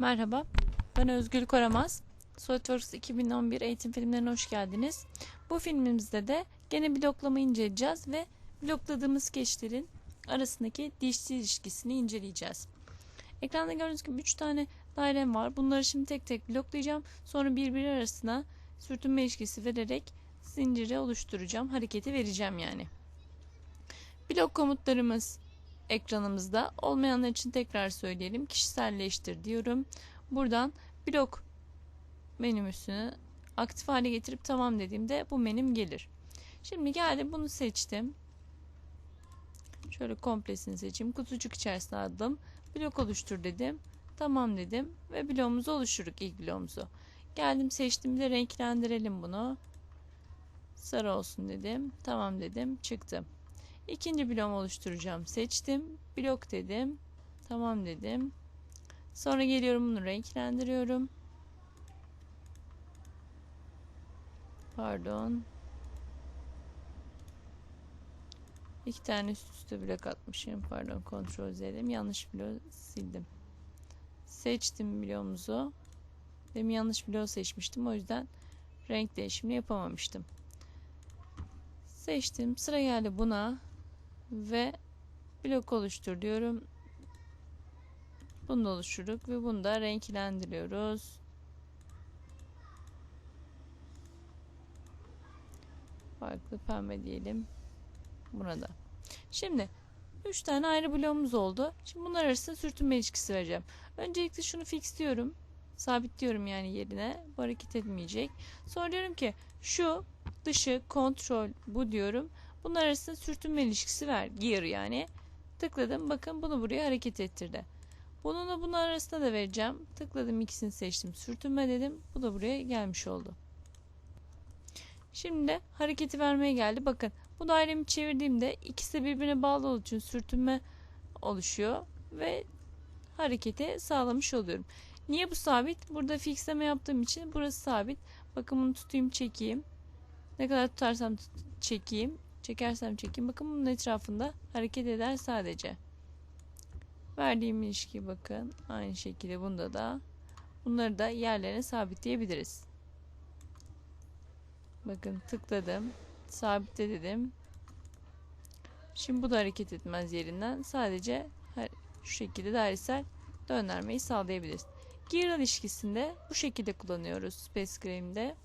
Merhaba, ben Özgül Koramaz. SolidWorks 2011 eğitim filmlerine hoş geldiniz. Bu filmimizde de gene bloklama inceleyeceğiz ve blokladığımız skeçlerin arasındaki dişli ilişkisini inceleyeceğiz. Ekranda gördüğünüz gibi 3 tane dairem var. Bunları şimdi tek tek bloklayacağım. Sonra birbiri arasına sürtünme ilişkisi vererek zinciri oluşturacağım. Hareketi vereceğim yani. Blok komutlarımız ekranımızda. Olmayanlar için tekrar söyleyelim. Kişiselleştir diyorum. Buradan blok menümüsünü aktif hale getirip tamam dediğimde bu menüm gelir. Şimdi geldim bunu seçtim. Şöyle komplesini seçeyim. Kutucuk içerisine aldım. Blok oluştur dedim. Tamam dedim ve bloğumuzu oluşturduk ilk bloğumuzu. Geldim seçtim bir de renklendirelim bunu. Sarı olsun dedim. Tamam dedim. Çıktım. İkinci bloğumu oluşturacağım. Seçtim. Blok dedim. Tamam dedim. Sonra geliyorum bunu renklendiriyorum. Pardon. İki tane üst üste blok atmışım. Pardon kontrol edelim. Yanlış bloğu sildim. Seçtim bloğumuzu. Demin yanlış bloğu seçmiştim. O yüzden renk değişimini yapamamıştım. Seçtim. Sıra geldi buna ve blok oluştur diyorum. Bunu da oluşturduk ve bunu da renklendiriyoruz. Farklı pembe diyelim. Burada. Şimdi 3 tane ayrı bloğumuz oldu. Şimdi bunlar arasında sürtünme ilişkisi vereceğim. Öncelikle şunu fix diyorum. Sabitliyorum yani yerine. Bu hareket etmeyecek. Sonra diyorum ki şu dışı kontrol bu diyorum. Bunlar arasında sürtünme ilişkisi ver. Gear yani. Tıkladım. Bakın bunu buraya hareket ettirdi. Bununla bunun arasında da vereceğim. Tıkladım ikisini seçtim. Sürtünme dedim. Bu da buraya gelmiş oldu. Şimdi de hareketi vermeye geldi. Bakın bu dairemi çevirdiğimde ikisi birbirine bağlı olduğu için sürtünme oluşuyor ve hareketi sağlamış oluyorum. Niye bu sabit? Burada fixleme yaptığım için burası sabit. Bakın bunu tutayım çekeyim. Ne kadar tutarsam tut çekeyim. Çekersem çekeyim. Bakın bunun etrafında hareket eder sadece. Verdiğim ilişki bakın. Aynı şekilde bunda da. Bunları da yerlerine sabitleyebiliriz. Bakın tıkladım. Sabitle dedim. Şimdi bu da hareket etmez yerinden. Sadece şu şekilde dairesel döndürmeyi sağlayabiliriz. Gear ilişkisinde bu şekilde kullanıyoruz Space Grame'de.